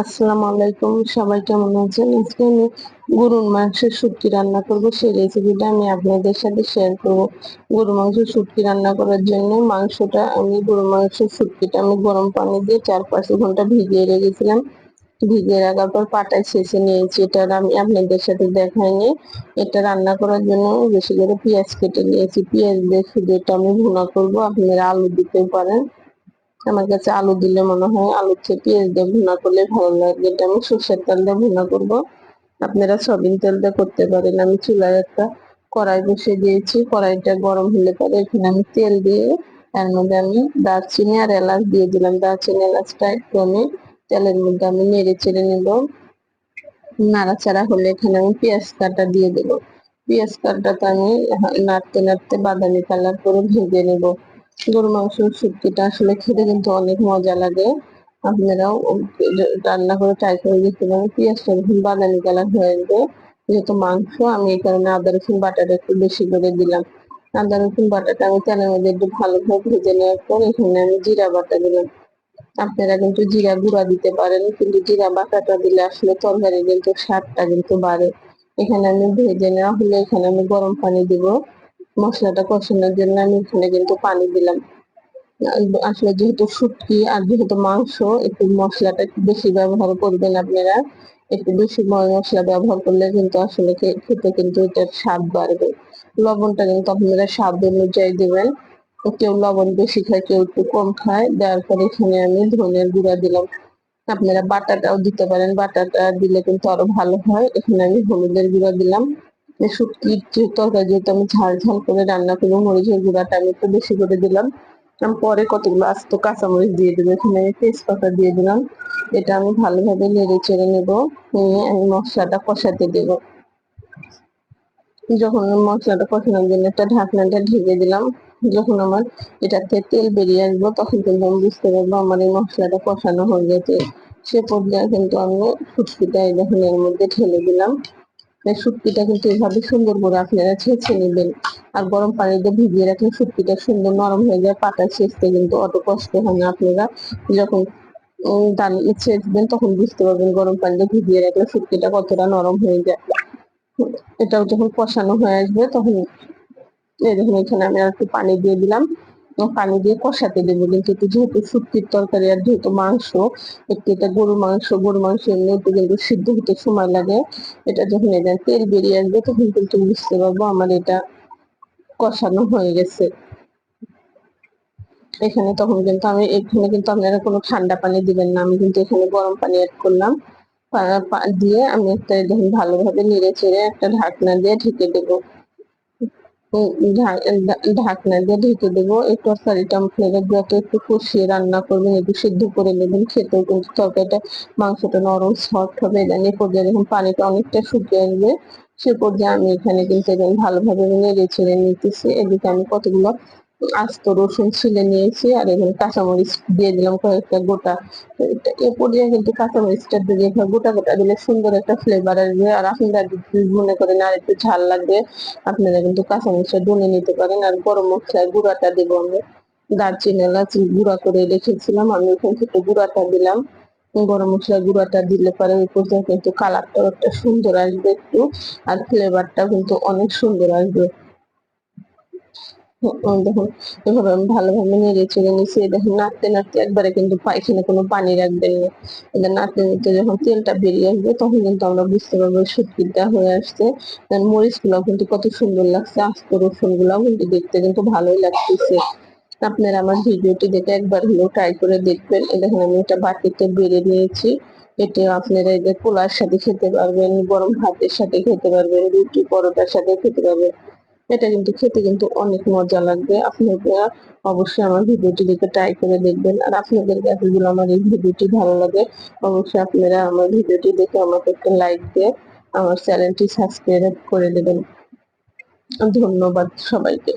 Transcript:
আসসালামু আলাইকুম, সবাই কেমন আছেন? আজকে আমি গরুর মাংসের শুটকি রান্না করব। সেই রেসিপিটা আমি আপনাদের সাথে শেয়ার করব। গরু মাংসের শুটকি রান্না করার জন্য মাংসটা, আমি গরু মাংসের শুটকিটা আমি গরম পানি দিয়ে চার পাঁচ ঘণ্টা ভিজিয়ে রেখেছিলাম। ভিজিয়ে রাখার পর পাটায় শেষে নিয়েছি। এটা আমি আপনাদের সাথে দেখাই দেখাইনি এটা রান্না করার জন্য বেশি করে পেঁয়াজ কেটে নিয়েছি। পেঁয়াজ দিয়ে শুধু এটা আমি ভুনা করব। আপনারা আলু দিতেও পারেন। আমার কাছে আলু দিলে মনে হয় আলু থেকে পেঁয়াজ দিয়ে ভুনা করলে ভালো লাগে। এটা আমি সর্ষের তেল দিয়ে ভুনা করব। আপনারা সবিন তেল দিয়ে করতে পারেন। আমি চুলায় একটা কড়াই বসে দিয়েছি। কড়াইটা গরম হলে পরে এখানে আমি তেল দিয়ে তার মধ্যে আমি দারচিনি আর এলাচ দিয়ে দিলাম। দারচিনি, এলাচটা একটু আমি তেলের মধ্যে আমি নেড়ে চেড়ে নেব। নাড়াচাড়া হলে এখানে আমি পেঁয়াজ কাটা দিয়ে দেবো। পেঁয়াজ কাটাটা আমি নাড়তে নাড়তে বাদামি কালার করে ভেজে নেব। গরু মাংসের শুক্তিটা আসলে খেতে কিন্তু অনেক মজা লাগে। আপনারাও রান্না করে ট্রাই করে দেখতে পারেন। পেঁয়াজটা যখন বাদামি কালার হয়ে যাবে যেহেতু মাংস, আমি এই কারণে আদা, রসুন, বাটাটা একটু বেশি করে দিলাম। আদা, রসুন, বাটাটা আমি তেলের মধ্যে একটু ভালোভাবে ভেজে নেওয়ার পর এখানে আমি জিরা বাটা দিলাম। আপনারা কিন্তু জিরা গুঁড়া দিতে পারেন, কিন্তু জিরা বাটাটা দিলে আসলে তরকারি কিন্তু স্বাদটা কিন্তু বাড়ে। এখানে আমি ভেজে নেওয়া হলে এখানে আমি গরম পানি দিব। মশলাটা কষানোর জন্য আমি এখানে কিন্তু পানি দিলাম। আসলে যেহেতু শুটকি আর যেহেতু মাংস, একটু মশলাটা একটু বেশি ব্যবহার করবেন আপনারা। একটু বেশি মশলা ব্যবহার করলে কিন্তু আসলে খেতে কিন্তু এটার স্বাদ বাড়বে। লবণটা কিন্তু আপনারা স্বাদ অনুযায়ী দেবেন। কেউ লবণ বেশি খায়, কেউ একটু কম খায়। দেওয়ার পরে এখানে আমি ধনের গুঁড়া দিলাম। আপনারা বাটাটাও দিতে পারেন। বাটাটা দিলে কিন্তু আরও ভালো হয়। এখানে আমি হলুদের গুঁড়া দিলাম। শুটকির তরকারি যেহেতু আমি ঝাল ঝাল করে রান্না করব, মরিচের গুঁড়াটা আমি একটু বেশি করে দিলাম। পরে কতগুলো আস্ত কাঁচামরিচ দিয়ে দেবো, এখানে আমি তেজপাতা দিয়ে দিলাম। এটা আমি ভালোভাবে নেড়ে চেড়ে নেব, নিয়ে আমি মশলাটা কষাতে দেবো। যখন মশলাটা কষানোর জন্য একটা ঢাকনাটা ঢেকে দিলাম, যখন আমার এটাতে তেল বেরিয়ে আসব, তখন কিন্তু আমি বুঝতে পারব আমার এই মশলাটা কষানো হয়ে গেছে। সে পর্যায়ে কিন্তু আমি ফুটকিটা এই যখন এর মধ্যে ঢেলে দিলাম। শুটকিটা কিন্তু এভাবে সুন্দর করে আপনারা ছেঁচে নেবেন। আর গরম পানিতে ভিজিয়ে রাখলে শুটকিটা সুন্দর নরম হয়ে যায় পাতা ছেঁচতে কিন্তু অত কষ্ট হয় না আপনারা। যখন ডাল ছেঁচবেন তখন বুঝতে পারবেন গরম পানিতে ভিজিয়ে রাখলে শুটকিটা কতটা নরম হয়ে যায়। এটাও যখন কষানো হয়ে আসবে তখন, এই দেখুন এখানে আমি আর একটু পানি দিয়ে দিলাম। পানি দিয়ে কষাতে দেবো। কিন্তু একটু যেহেতু শুক্তির তরকারি আর যেহেতু মাংস, একটু এটা গরু মাংস গরু মাংস এমনি একটু কিন্তু সিদ্ধ হতে সময় লাগে। এটা যখন এটা তেল বেরিয়ে আসবে তখন কিন্তু বুঝতে পারব আমার এটা কষানো হয়ে গেছে। এখানে তখন কিন্তু আমি, এখানে কিন্তু আপনারা কোনো ঠান্ডা পানি দিবেন না। আমি কিন্তু এখানে গরম পানি অ্যাড করলাম। দিয়ে আমি একটা ভালোভাবে নেড়ে চেড়ে একটা ঢাকনা দিয়ে ঢেকে দেবো। ঢাকনা দিয়ে ঢেকে দেবো। এই তরকারিটা আপনারা যত একটু কষিয়ে রান্না করবেন একটু সিদ্ধ করে নেবেন খেতেও কিন্তু তরকারিটা মাংসটা নরম সফট হবে এটা এ পর্যায়ে দেখুন পানিটা অনেকটা শুকিয়ে আসবে। সে পর্যায়ে আমি এখানে কিন্তু ভালোভাবে নেড়ে ছেড়ে নিতেছি। এদিকে আমি কতগুলো আস্ত রসুন ছিলে নিয়েছি আর এখানে কাঁচামরিচ দিয়ে দিলাম কয়েকটা গোটা। এ পর্যায়ে কিন্তু কাঁচামরিচটা দিয়ে গোটা গোটা দিলে সুন্দর একটা ফ্লেভার আসবে। আর আপনারা মনে করেন আর একটু ঝাল লাগবে, আপনারা কিন্তু কাঁচামরিচটা ডুনে নিতে পারেন। আর গরম মশলার গুঁড়াটা দেবো আমি। দারচিনি এলাচ গুঁড়া করে রেখেছিলাম। আমি এখান থেকে গুঁড়াটা দিলাম। গরম মশলা গুঁড়াটা দিলে পরে ওই পর্যায়ে কিন্তু কালারটাও একটা সুন্দর আসবে একটু। আর ফ্লেভারটা কিন্তু অনেক সুন্দর আসবে। দেখুন, এভাবে আমি ভালোভাবে নেড়ে চেড়ে নিচ্ছি দেখুন, নাড়তে নাড়তে একবারে কিন্তু এখানে কোনো পানি রাখবেন না। এটা নাড়তে নাড়তে যখন তেলটা বেরিয়ে আসবে, তখন কিন্তু আমরা বুঝতে পারব শুটকিটা হয়ে আসছে। মরিচ গুলাও কিন্তু কত সুন্দর লাগছে, আস্ত রসুন গুলাও কিন্তু দেখতে কিন্তু ভালোই লাগতেছে। আপনারা আমার ভিডিওটি দেখে একবার হলেও ট্রাই করে দেখবেন। দেখুন, আমি এটা বাটিতে বেড়ে নিয়েছি। এটা আপনারা এদের পোলার সাথে খেতে পারবেন, গরম ভাতের সাথে খেতে পারবেন, রুটি পরোটার সাথে খেতে পারবেন। এটা কিন্তু খেতে কিন্তু অনেক মজা লাগবে। আপনারা অবশ্যই আমার ভিডিওটি দেখে ট্রাই করে দেখবেন। আর আপনাদের কাছে যদি আমার এই ভিডিওটি ভালো লাগে, অবশ্যই আপনারা আমার ভিডিওটি দেখে আমাকে একটা লাইক দিয়ে আমার চ্যানেলটি সাবস্ক্রাইব করে দেবেন। ধন্যবাদ সবাইকে।